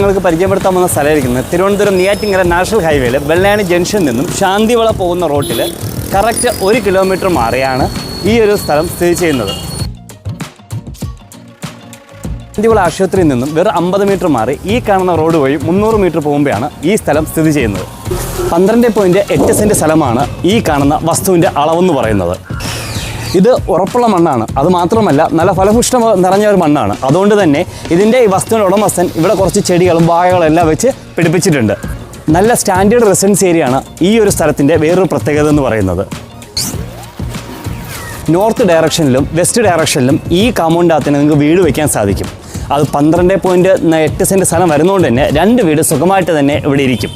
നിങ്ങൾക്ക് പരിചയപ്പെടുത്താൻ വന്ന സ്ഥലമായിരിക്കുന്നത് തിരുവനന്തപുരം നെയ്യാറ്റിങ്കര നാഷണൽ ഹൈവേയിൽ വെള്ളയാണി ജംഗ്ഷനിൽ നിന്നും ശാന്തിവള പോകുന്ന റോട്ടിൽ കറക്റ്റ് ഒരു കിലോമീറ്റർ മാറിയാണ് ഈ ഒരു സ്ഥലം സ്ഥിതി ചെയ്യുന്നത്. ശാന്തിവള ആശുപത്രിയിൽ നിന്നും വെറും അമ്പത് മീറ്റർ മാറി ഈ കാണുന്ന റോഡ് വഴി മുന്നൂറ് മീറ്റർ പോകുമ്പോഴാണ് ഈ സ്ഥലം സ്ഥിതി ചെയ്യുന്നത്. പന്ത്രണ്ട് പോയിന്റ് എട്ട് സെന്റ് സ്ഥലമാണ് ഈ കാണുന്ന വസ്തുവിന്റെ അളവെന്ന് പറയുന്നത്. ഇത് ഉറപ്പുള്ള മണ്ണാണ്. അത് മാത്രമല്ല നല്ല ഫലപുഷ്ടം നിറഞ്ഞ ഒരു മണ്ണാണ്. അതുകൊണ്ട് തന്നെ ഇതിന്റെ ഈ വസ്തുവിന്റെ ഉടമസ്ഥൻ ഇവിടെ കുറച്ച് ചെടികളും വാഴകളും എല്ലാം വെച്ച് പിടിപ്പിച്ചിട്ടുണ്ട്. നല്ല സ്റ്റാൻഡേർഡ് റെസിഡൻസ് ഏരിയയാണ് ഈ ഒരു സ്ഥലത്തിന്റെ വേറൊരു പ്രത്യേകത എന്ന് പറയുന്നത്. നോർത്ത് ഡയറക്ഷനിലും വെസ്റ്റ് ഡയറക്ഷനിലും ഈ കാമ്പൗണ്ടിനകത്തിന് നിങ്ങൾക്ക് വീട് വയ്ക്കാൻ സാധിക്കും. അത് പന്ത്രണ്ട് പോയിന്റ് എട്ട് സെന്റ് സ്ഥലം വരുന്നതുകൊണ്ട് തന്നെ രണ്ട് വീട് സുഖമായിട്ട് തന്നെ ഇവിടെ ഇരിക്കും.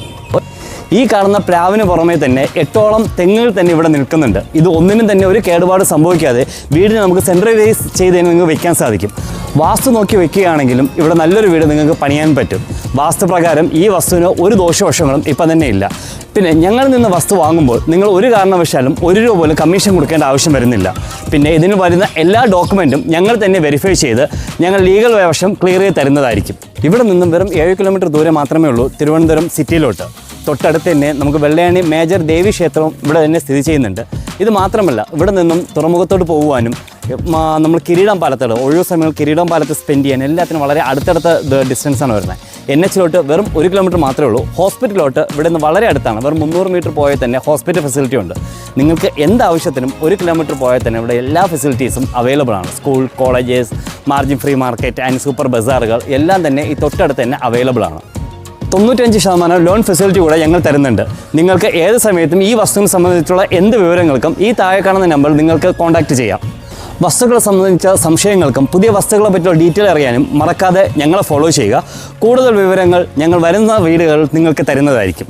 ഈ കാണുന്ന പ്ലാവിന് പുറമേ തന്നെ എട്ടോളം തെങ്ങുകൾ തന്നെ ഇവിടെ നിൽക്കുന്നുണ്ട്. ഇത് ഒന്നിനും തന്നെ ഒരു കേടുപാട് സംഭവിക്കാതെ വീടിന് നമുക്ക് സെൻട്രലൈസ് ചെയ്ത് നിങ്ങൾക്ക് വെക്കാൻ സാധിക്കും. വാസ്തു നോക്കി വെക്കുകയാണെങ്കിലും ഇവിടെ നല്ലൊരു വീട് നിങ്ങൾക്ക് പണിയാൻ പറ്റും. വാസ്തു പ്രകാരം ഈ വസ്തുവിന് ഒരു ദോഷവശങ്ങളും ഇപ്പം തന്നെ ഇല്ല. പിന്നെ ഞങ്ങളിൽ നിന്ന് വസ്തു വാങ്ങുമ്പോൾ നിങ്ങൾ ഒരു കാരണവശാലും ഒരു രൂപ പോലും കമ്മീഷൻ കൊടുക്കേണ്ട ആവശ്യം വരുന്നില്ല. പിന്നെ ഇതിന് വരുന്ന എല്ലാ ഡോക്യുമെന്റും ഞങ്ങൾ തന്നെ വെരിഫൈ ചെയ്ത് ഞങ്ങൾ ലീഗൽ വശം ക്ലിയർ ചെയ്ത് തരുന്നതായിരിക്കും. ഇവിടെ നിന്നും വെറും ഏഴ് കിലോമീറ്റർ ദൂരെ മാത്രമേ ഉള്ളൂ തിരുവനന്തപുരം സിറ്റിയിലോട്ട് തൊട്ടടുത്ത് തന്നെ നമുക്ക് വെള്ളയാണി മേജർ ദേവി ക്ഷേത്രം ഇവിടെ തന്നെ സ്ഥിതി ചെയ്യുന്നുണ്ട്. ഇത് മാത്രമല്ല ഇവിടെ നിന്നും തുറമുഖത്തോട്ട് പോകുവാനും നമ്മൾ കിരീടം പാലത്തോട് ഒഴിവ് സമയം കിരീടം പാലത്ത് സ്പെൻഡ് ചെയ്യാൻ എല്ലാത്തിനും വളരെ അടുത്തടുത്ത ഡിസ്റ്റൻസ് ആണ് വരുന്നത്. എൻ എച്ചിലോട്ട് വെറും ഒരു കിലോമീറ്റർ മാത്രമേ ഉള്ളൂ. ഹോസ്പിറ്റലിലോട്ട് ഇവിടെ നിന്ന് വളരെ അടുത്താണ്. വെറും മുന്നൂറ് മീറ്റർ പോയാൽ തന്നെ ഹോസ്പിറ്റൽ ഫെസിലിറ്റി ഉണ്ട്. നിങ്ങൾക്ക് എന്ത് ആവശ്യത്തിനും ഒരു കിലോമീറ്റർ പോയാൽ തന്നെ ഇവിടെ എല്ലാ ഫെസിലിറ്റീസും അവൈലബിൾ ആണ്. School colleges margin free market and super ബസാറുകൾ എല്ലാം തന്നെ ഈ തൊട്ടടുത്ത് തന്നെ അവൈലബിൾ ആണ്. തൊണ്ണൂറ്റഞ്ച് ശതമാനം ലോൺ ഫെസിലിറ്റി കൂടെ ഞങ്ങൾ തരുന്നുണ്ട്. നിങ്ങൾക്ക് ഏത് സമയത്തും ഈ വസ്തുവിനെ സംബന്ധിച്ചുള്ള എന്ത് വിവരങ്ങൾക്കും ഈ താഴെ കാണുന്ന നമ്പറിൽ നിങ്ങൾക്ക് കോൺടാക്റ്റ് ചെയ്യാം. വസ്തുക്കളെ സംബന്ധിച്ച സംശയങ്ങൾക്കും പുതിയ വസ്തുക്കളെ പറ്റിയുള്ള ഡീറ്റെയിൽ അറിയാനും മറക്കാതെ ഞങ്ങളെ ഫോളോ ചെയ്യുക. കൂടുതൽ വിവരങ്ങൾ ഞങ്ങൾ വരുന്ന വീടുകളിൽ നിങ്ങൾക്ക് തരുന്നതായിരിക്കും.